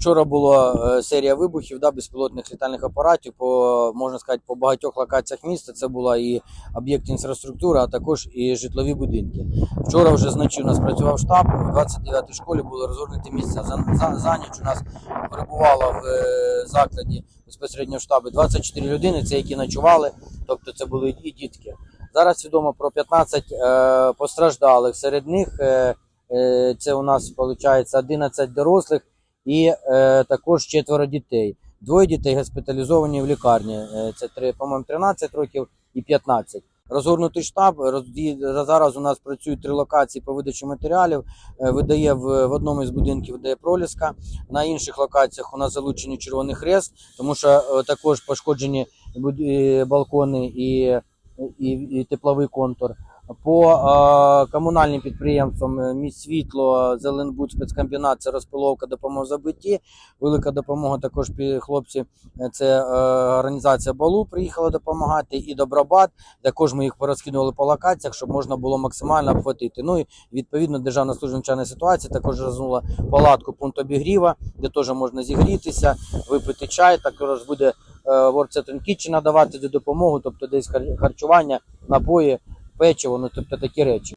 Вчора була е, серія вибухів да, безпілотних літальних апаратів по можна сказати по багатьох локаціях міста. Це була і об'єкт інфраструктури, а також і житлові будинки. Вчора вже зночі у нас працював штаб. У 29-й школі були розгорнуті місця. За, за, за ніч у нас перебувало в е, закладі безпосередньо в штабі 24 людини, це які ночували, тобто це були і дітки. Зараз відомо про 15 е, постраждалих. Серед них е, е, це у нас виходить 11 дорослих і е, також четверо дітей. Двоє дітей госпіталізовані в лікарні. Е, це по-моєму, 13 років і 15. Розгорнутий штаб. розді- Зараз у нас працюють три локації по видачі матеріалів. Е, Видає в, в одному із будинків видає проліска. На інших локаціях у нас залучений Червоний Хрест, тому що е, також пошкоджені балкони і, і, і тепловий контур. По е, комунальним підприємствам е, міст світло, Зеленбуд, спецкомбінат, це розпиловка допомога забитті. Велика допомога також хлопці. е, Це організація Балу приїхала допомагати, і Добробат. Також ми їх порозкидували по локаціях, щоб можна було максимально обхватити. Ну і відповідно Державна служба надзвичайної ситуації також розгнула палатку пункт обігріва, де теж можна зігрітися, випити чай. Також буде World Center Kitchen надавати допомогу, тобто десь хар- харчування, напої, печиво, ну тобто такі речі.